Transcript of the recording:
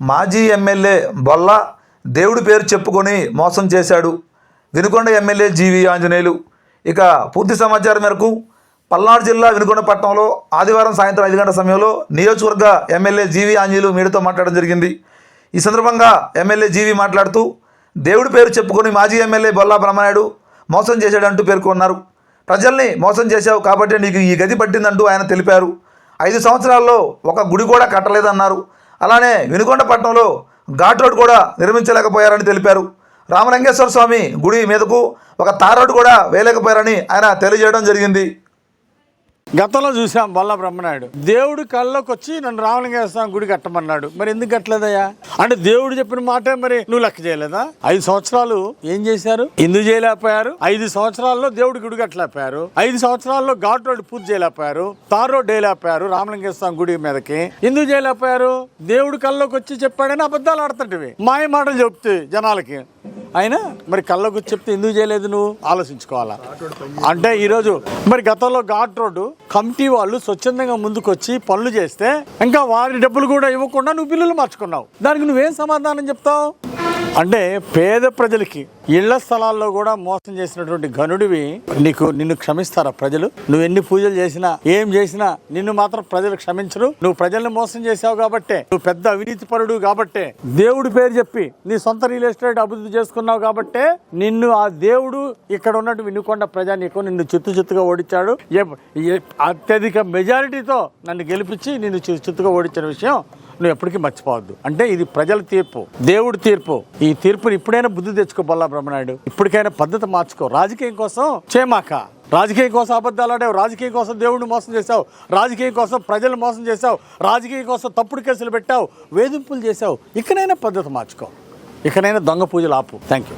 మాజీ ఎమ్మెల్యే బొల్ల దేవుడి పేరు చెప్పుకొని మోసం చేశాడు. Vinukonda MLA GV Anjaneyulu. ఇక పూర్తి సమాచారం మేరకు పల్నాడు జిల్లా వినుకొండ పట్టణంలో ఆదివారం సాయంత్రం ఐదు గంటల సమయంలో నియోజకవర్గ ఎమ్మెల్యే జీవి ఆంజనేయులు మీడియాతో మాట్లాడడం జరిగింది. ఈ సందర్భంగా ఎమ్మెల్యే జీవి మాట్లాడుతూ దేవుడి పేరు చెప్పుకొని మాజీ ఎమ్మెల్యే బొల్లా బ్రహ్మనాయుడు మోసం చేశాడంటూ పేర్కొన్నారు. ప్రజల్ని మోసం చేశావు కాబట్టి నీకు ఈ గది పట్టిందంటూ ఆయన తెలిపారు. ఐదు సంవత్సరాల్లో ఒక గుడి కూడా కట్టలేదన్నారు. అలానే వినుకొండ పట్టణంలో ఘాట్ రోడ్ కూడా నిర్మించలేకపోయారని తెలిపారు. రామలింగేశ్వర స్వామి గుడి మీదకు ఒక తార్ రోడ్డు కూడా వేయలేకపోయారని ఆయన తెలియజేయడం జరిగింది. గతంలో చూసాం బల్ల బ్రహ్మనాయుడు. దేవుడు కళ్ళలోకి వచ్చి నన్ను రామలింగేశ్వర స్వామి గుడి కట్టమన్నాడు. మరి ఎందుకు కట్టలేదయ్యా? అంటే దేవుడు చెప్పిన మాటే మరి నువ్వు లెక్క చేయలేదా? ఐదు సంవత్సరాలు ఏం చేశారు? ఎందుకు చేయలేకపోయారు? ఐదు సంవత్సరాల్లో దేవుడి గుడి కట్టలేకపోయారు. ఐదు సంవత్సరాల్లో ఘాట్ రోడ్ పూజ చేయలేకపోయారు. తార్ రోడ్ వేయలేకపోయారు రామలింగేశ్వర గుడి మీదకి. ఎందుకు చేయలేకపోయారు? దేవుడు కళ్ళలోకి వచ్చి చెప్పాడని అబద్ధాలు ఆడుతుంటివి. మాయ మాటలు చెప్తే జనాలకి. అయినా మరి కళ్ళకు చెప్తే ఎందుకు చేయలేదు నువ్వు? ఆలోచించుకోవాలా? అంటే ఈరోజు మరి గతంలో ఘాట్ రోడ్డు కమిటీ వాళ్ళు స్వచ్ఛందంగా ముందుకొచ్చి పనులు చేస్తే ఇంకా వారి డబ్బులు కూడా ఇవ్వకుండా నువ్వు బిల్లులు మార్చుకున్నావు. దానికి నువ్వేం సమాధానం చెప్తావు? అంటే పేద ప్రజలకి ఇళ్ళ స్థలాల్లో కూడా మోసం చేసినటువంటి ఘనుడివి నీకు నిన్ను క్షమిస్తారా ప్రజలు? నువ్వు ఎన్ని పూజలు చేసినా ఏం చేసినా నిన్ను మాత్రం ప్రజలు క్షమించరు. నువ్వు ప్రజల్ని మోసం చేసావు కాబట్టే నువ్వు పెద్ద అవినీతి పరుడు కాబట్టే దేవుడు పేరు చెప్పి నీ సొంత రియల్ ఎస్టేట్ అభివృద్ధి చేసుకున్నావు కాబట్టే నిన్ను ఆ దేవుడు ఇక్కడ ఉన్నట్టు వినుకొండ ప్రజానీకం నిన్ను చిత్తు చిత్తుగా ఓడించాడు. ఏ- అత్యధిక మెజారిటీతో నన్ను గెలిపించి నిన్ను చిత్తుగా ఓడించిన విషయం నువ్వు ఎప్పటికీ మర్చిపోవద్దు. అంటే ఇది ప్రజల తీర్పు దేవుడి తీర్పు. ఈ తీర్పుని ఇప్పుడైనా బుద్ధి తెచ్చుకో బల్లా బ్రహ్మనాయుడు. ఇప్పటికైనా పద్ధతి మార్చుకో. రాజకీయం కోసం చేమాక రాజకీయం కోసం అబద్ధాలు ఆడావు రాజకీయం కోసం దేవుడిని మోసం చేశావు రాజకీయం కోసం ప్రజలు మోసం చేశావు రాజకీయం కోసం తప్పుడు కేసులు పెట్టావు వేధింపులు చేశావు. ఇకనైనా పద్ధతి మార్చుకో. ఇకనైనా దొంగ పూజలు ఆపు. Thank you